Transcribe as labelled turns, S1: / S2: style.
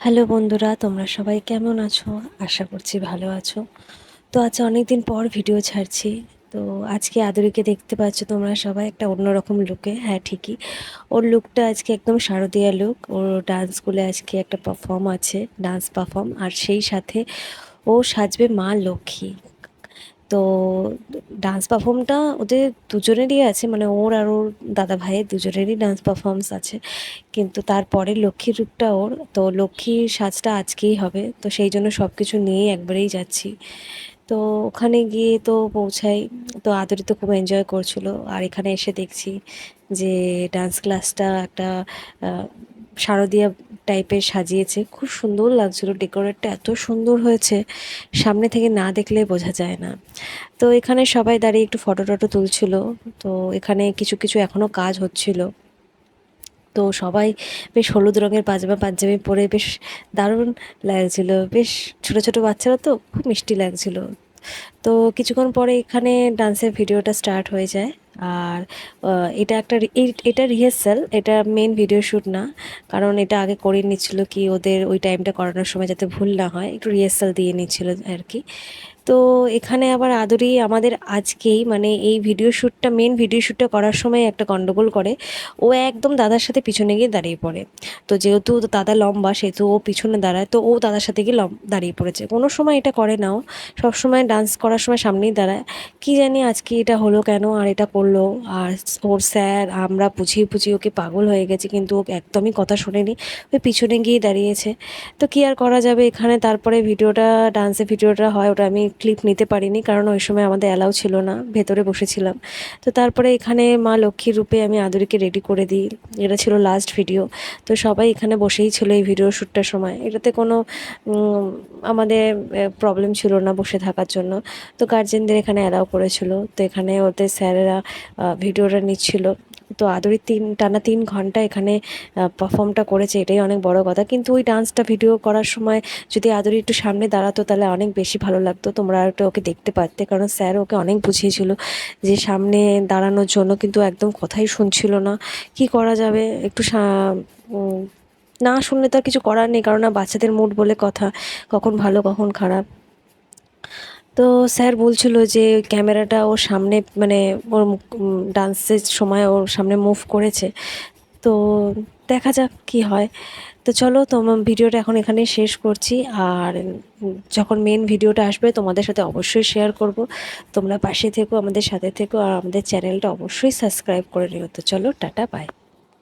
S1: Hello বন্ধুরা, তোমরা সবাই কেমন আছো? আশা করছি ভালো আছো। তো আজ অনেক দিন পর ভিডিও ছাড়ছি। তো আজকে আদরিকে দেখতে পাচ্ছ তোমরা সবাই, একটা অন্যরকম লুকে হ্যাঁ ঠিকই। ওর লুকটা আজকে একদম শারদীয়া লুক ওর ডান্স স্কুলে আজকে একটা পারফর্ম আছে ডান্স পারফর্ম আর সেই সাথে ও সাজবে মা লক্ষ্মী। তো ডান্স পারফর্মটা ওদের দুজনেরই আছে মানে ওর আর ওর দাদা ভাইয়ের দুজনেরই ডান্স পারফর্মস আছে। কিন্তু তারপরে লক্ষ্মীর রূপটা ওর, তো লক্ষ্মীর সাজটা আজকেই হবে, তো সেই জন্য সব কিছু নিয়েই একবারেই যাচ্ছি। তো ওখানে গিয়ে তো পৌঁছাই, তো আদরি তো খুব এনজয় করছিল। আর এখানে এসে দেখছি যে ডান্স ক্লাসটা একটা শারদীয়া টাইপের সাজিয়েছে। খুব সুন্দর লাগছিল ডেকোরেটটা এত সুন্দর হয়েছে। সামনে থেকে না দেখলে বোঝা যায় না। তো এখানে সবাই দাঁড়িয়ে একটু ফটো টটো তুলছিল। তো এখানে কিছু কিছু এখনও কাজ হচ্ছিল। তো সবাই বেশ হলুদ রঙের পাজামা, পাঞ্জাবি পরে বেশ দারুণ লাগছিল। বেশ ছোটো ছোটো বাচ্চারা তো খুব মিষ্টি লাগছিল। তো কিছুক্ষণ পরে এখানে ডান্সের ভিডিওটা স্টার্ট হয়ে যায়। আর এটা একটা এটা রিহার্সাল এটা মেন ভিডিও শ্যুট না। কারণ এটা আগে করে নিচ্ছিল কি ওদের ওই টাইমটা করানোর সময় যাতে ভুল না হয়, একটু রিহার্সাল দিয়ে নিচ্ছিল আর কি তো এখানে আবার আদরি আমাদের আজকেই মানে এই ভিডিও শ্যুটটা মেন ভিডিও শ্যুটটা করার সময় একটা গণ্ডগোল করে। ও একদম দাদার সাথে পিছনে গিয়ে দাঁড়িয়ে পড়ে। তো যেহেতু দাদা লম্বা, সেহেতু ও পিছনে দাঁড়ায়, তো ও দাদার সাথে গিয়ে দাঁড়িয়ে পড়েছে। কোনো সময় এটা করে নাও সবসময় ডান্স করার সময় সামনেই দাঁড়ায়। কী জানি আজকে এটা হলো কেন, আর এটা করল আর ওর স্যার, আমরা বুঝিয়ে বুঝিয়ে ওকে পাগল হয়ে গেছে, কিন্তু ও একদমই কথা শোনেনি। ওই পিছনে গিয়ে দাঁড়িয়েছে। তো কী আর করা যাবে এখানে? তারপরে ভিডিওটা, ডান্সের ভিডিওটা হয়, ওটা আমি ক্লিপ নিতে পারিনি, কারণ ওই সময় আমাদের অ্যালাউ ছিল না, ভেতরে বসেছিলাম। তো তারপরে এখানে মা লক্ষ্মীর রূপে আমি আদুরিকে রেডি করে দিই। এটা ছিল লাস্ট ভিডিও তো সবাই এখানে বসেই ছিল এই ভিডিও শ্যুটটার সময়। এটাতে কোনো আমাদের প্রবলেম ছিল না বসে থাকার জন্য। তো গার্জেনদের এখানে অ্যালাউ করেছিল। তো এখানে ওদের স্যারেরা ভিডিওটা নিচ্ছিল। তো আদরি তিন, টানা তিন ঘণ্টা এখানে পারফর্মটা করেছে, এটাই অনেক বড় কথা। কিন্তু ওই ডান্সটা ভিডিও করার সময় যদি আদরি একটু সামনে দাঁড়াতো, তাহলে অনেক বেশি ভালো লাগতো। তোমরা একটু ওকে দেখতে পারতে, কারণ স্যার ওকে অনেক বুঝিয়েছিল যে সামনে দাঁড়ানোর জন্য, কিন্তু একদম কথাই শুনছিল না। কি করা যাবে? একটু না শুনলে তো আর কিছু করার নেই, কারণ বাচ্চাদের মুড বলে কথা, কখন ভালো, কখন খারাপ। তো স্যার বলছিল যে ক্যামেরাটা ওর সামনে মানে ওর ডান্সের সময় ওর সামনে মুভ করেছে। তো দেখা যাক কি হয়। তো চলো তোমার ভিডিওটা এখন এখানেই শেষ করছি। আর যখন মেন ভিডিওটা আসবে, তোমাদের সাথে অবশ্যই শেয়ার করব। তোমরা পাশে থেকো, আমাদের সাথে থেকো, আর আমাদের চ্যানেলটা অবশ্যই সাবস্ক্রাইব করে নিও। তো চলো, টাটা বাই